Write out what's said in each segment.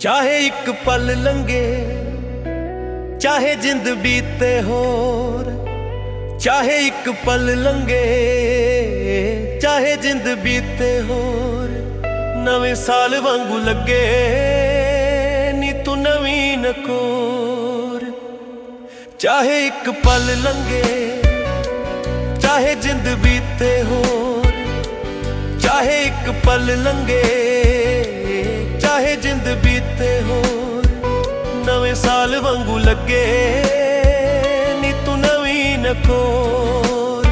ਚਾਹੇ ਇੱਕ ਪਲ ਲੰਗੇ ਚਾਹੇ ਜਿੰਦ ਬੀਤੇ ਹੋਰ, ਚਾਹੇ ਇੱਕ ਪਲ ਲੰਗੇ ਚਾਹੇ ਜਿੰਦ ਬੀਤੇ ਹੋਰ, ਨਵੇਂ ਸਾਲ ਵਾਂਗੂ ਲੱਗੇ, ਨੀ ਤੂੰ ਨਵੀਂ ਨਕੋਰ। ਚਾਹੇ ਇੱਕ ਪਲ ਲੰਗੇ ਚਾਹੇ ਜਿੰਦ ਬੀਤੇ ਹੋਰ, ਚਾਹੇ ਇੱਕ ਪਲ ਲੰਗੇ ਚਾਹੇ ਜਿੰਦ ਬੀਤੇ ਹੋ ਨਵੇਂ ਸਾਲ ਵਾਂਗੂ ਲੱਗੇ, ਨੀ ਤੂੰ ਨਵੀਂ ਨਕੋਰ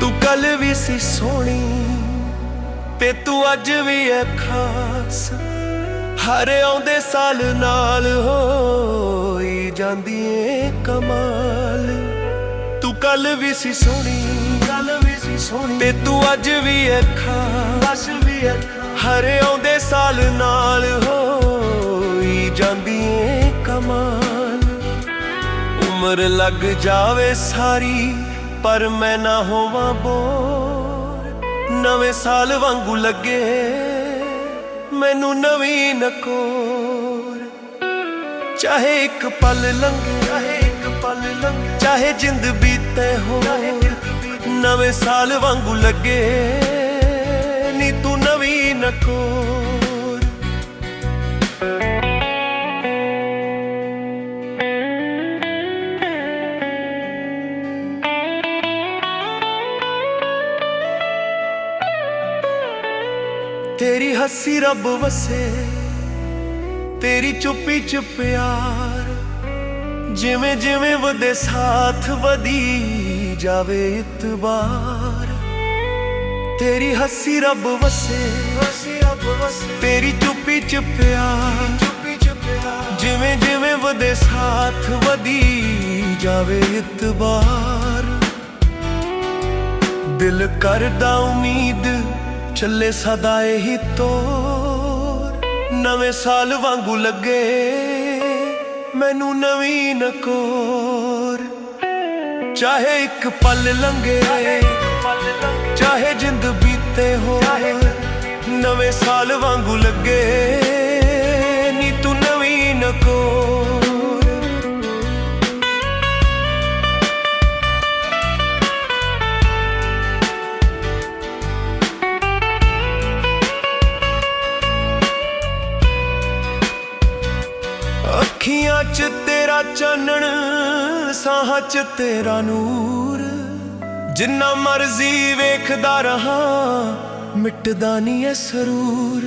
ਤੂੰ ਕੱਲ ਵੀ ਸੀ ਸੋਹਣੀ, ਤੇ ਤੂੰ ਅੱਜ ਵੀ ਐ ਖਾਸ। ਹਰ ਆਉਂਦੇ ਸਾਲ ਨਾਲ ਹੋਈ ਜਾਂਦੀ ਏ ਕਮਾਲ। ਤੂੰ ਕੱਲ ਵੀ ਸੀ ਸੋਹਣੀ, ਕੱਲ ਵੀ ਸੀ ਸੋਹਣੀ। ਤੇ ਤੂੰ ਅੱਜ ਵੀ ਐ ਖਾਸ ਵੀ ਐ ਹਰ ਆਉਂਦੇ ਸਾਲ ਨਾਲ ਹੋਈ ਜਾਂਦੀ ਏ ਕਮਾਲ। ਉਮਰ ਲੱਗ ਜਾਵੇ ਸਾਰੀ, ਪਰ ਮੈਂ ਨਾ ਹੋਵਾਂ ਬੋਰ। ਨਵੇਂ ਸਾਲ ਵਾਂਗੂ ਲੱਗੇ। ਮੈਨੂੰ ਨਵੀਂ ਨਕੋਰ। ਚਾਹੇ ਇੱਕ ਪਲ ਲੰਘੇ ਚਾਹੇ ਇੱਕ ਪਲ ਲੰਘੇ ਚਾਹੇ ਜਿੰਦ ਬੀਤੇ ਹੋ ਨਵੇਂ ਸਾਲ ਵਾਂਗੂ ਲੱਗੇ। ਨੀ ਤੂੰ ਨਵੀਂ ਨਕੋਰ। ਤੇਰੀ ਹੱਸੀ ਰੱਬ ਵਸੇ, ਤੇਰੀ ਚੁੱਪੀ ਚ ਪਿਆਰ। ਜਿਵੇਂ ਜਿਵੇਂ ਵਧੇ ਸਾਥ ਵਧੀ ਜਾਵੇ ਇਤਬਾਰ। ਤੇਰੀ ਹੱਸੀ ਰੱਬ ਵਸੇ, ਤੇਰੀ ਚੁੱਪੀ ਚ ਚੁੱਪੀ ਚ ਪਿਆਰ। ਜਿਵੇਂ ਜਿਵੇਂ ਵਧੇ ਸਾਥ ਵਧੀ ਜਾਵੇ ਇਤਬਾਰ। ਦਿਲ ਕਰਦਾ ਉਮੀਦ ਚੱਲੇ ਸਦਾ ਇਹੀ ਤੋਰ। ਨਵੇਂ ਸਾਲ ਵਾਂਗੂ ਲੱਗੇ, ਮੈਨੂੰ ਨਵੀਂ ਨਕੋਰ। ਚਾਹੇ ਇੱਕ ਪਲ ਲੰਘੇ, ਚਾਹੇ ਜਿੰਦ ਬੀਤੇ ਹੋ ਨਵੇਂ ਸਾਲ ਵਾਂਗੂ ਲੱਗੇ। ਨੀ ਤੂੰ ਨਵੀਂ ਨਕੋਰ। ਅੱਖੀਆਂ 'ਚ ਤੇਰਾ ਚਾਨਣ, ਸਾਹਾਂ 'ਚ ਤੇਰਾ ਨੂਰ। ਜਿੰਨਾ ਮਰਜ਼ੀ ਵੇਖਦਾ ਰਹਾ, ਮਿਟਦਾ ਨਹੀਂ ਐ ਸਰੂਰ।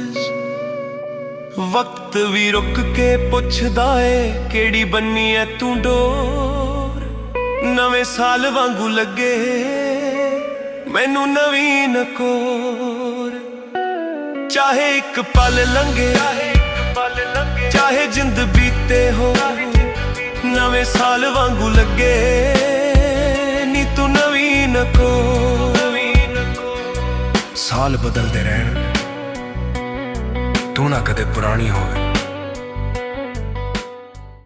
ਵਕਤ ਵੀ ਰੁਕ ਕੇ ਪੁੱਛਦਾ ਏ, ਕਿਹੜੀ ਬੰਨੀ ਐ ਤੂੰ ਡੋਰ? ਨਵੇਂ ਸਾਲ ਵਾਂਗੂ ਲੱਗੇ, ਮੈਨੂੰ ਨਵੀਂ ਨਕੋਰ। ਚਾਹੇ ਇੱਕ ਪਲ ਲੰਘੇ ਚਾਹੇ ਜਿੰਦ ਬੀਤੇ ਹੋ ਨਵੇਂ ਸਾਲ ਵਾਂਗੂ ਲੱਗੇ। ਨੀ ਤੂੰ ਨਵੀਨ ਕੋ ਸਾਲ ਬਦਲਦੇ ਰਹਿਣ। ਤੂੰ ਨਾ ਕਦੇ ਪੁਰਾਣੀ ਹੋਵੇ।